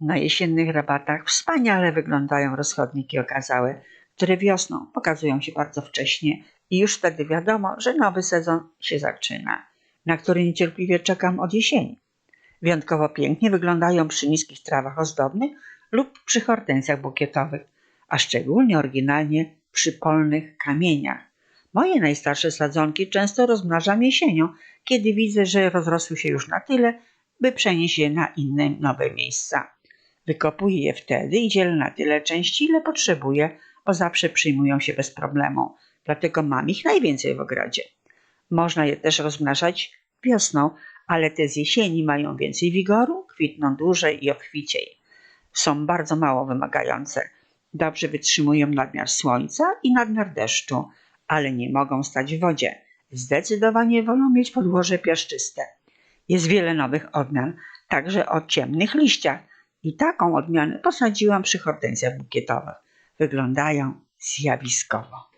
Na jesiennych rabatach wspaniale wyglądają rozchodniki okazałe, które wiosną pokazują się bardzo wcześnie i już wtedy wiadomo, że nowy sezon się zaczyna, na który niecierpliwie czekam od jesieni. Wyjątkowo pięknie wyglądają przy niskich trawach ozdobnych lub przy hortensjach bukietowych, a szczególnie oryginalnie przy polnych kamieniach. Moje najstarsze sadzonki często rozmnażam jesienią, kiedy widzę, że rozrosły się już na tyle, by przenieść je na inne nowe miejsca. Wykopuję je wtedy i dzielę na tyle części, ile potrzebuję, bo zawsze przyjmują się bez problemu. Dlatego mam ich najwięcej w ogrodzie. Można je też rozmnażać wiosną, ale te z jesieni mają więcej wigoru, kwitną dłużej i obficiej. Są bardzo mało wymagające. Dobrze wytrzymują nadmiar słońca i nadmiar deszczu, ale nie mogą stać w wodzie. Zdecydowanie wolą mieć podłoże piaszczyste. Jest wiele nowych odmian, także o ciemnych liściach. I taką odmianę posadziłam przy hortensjach bukietowych. Wyglądają zjawiskowo.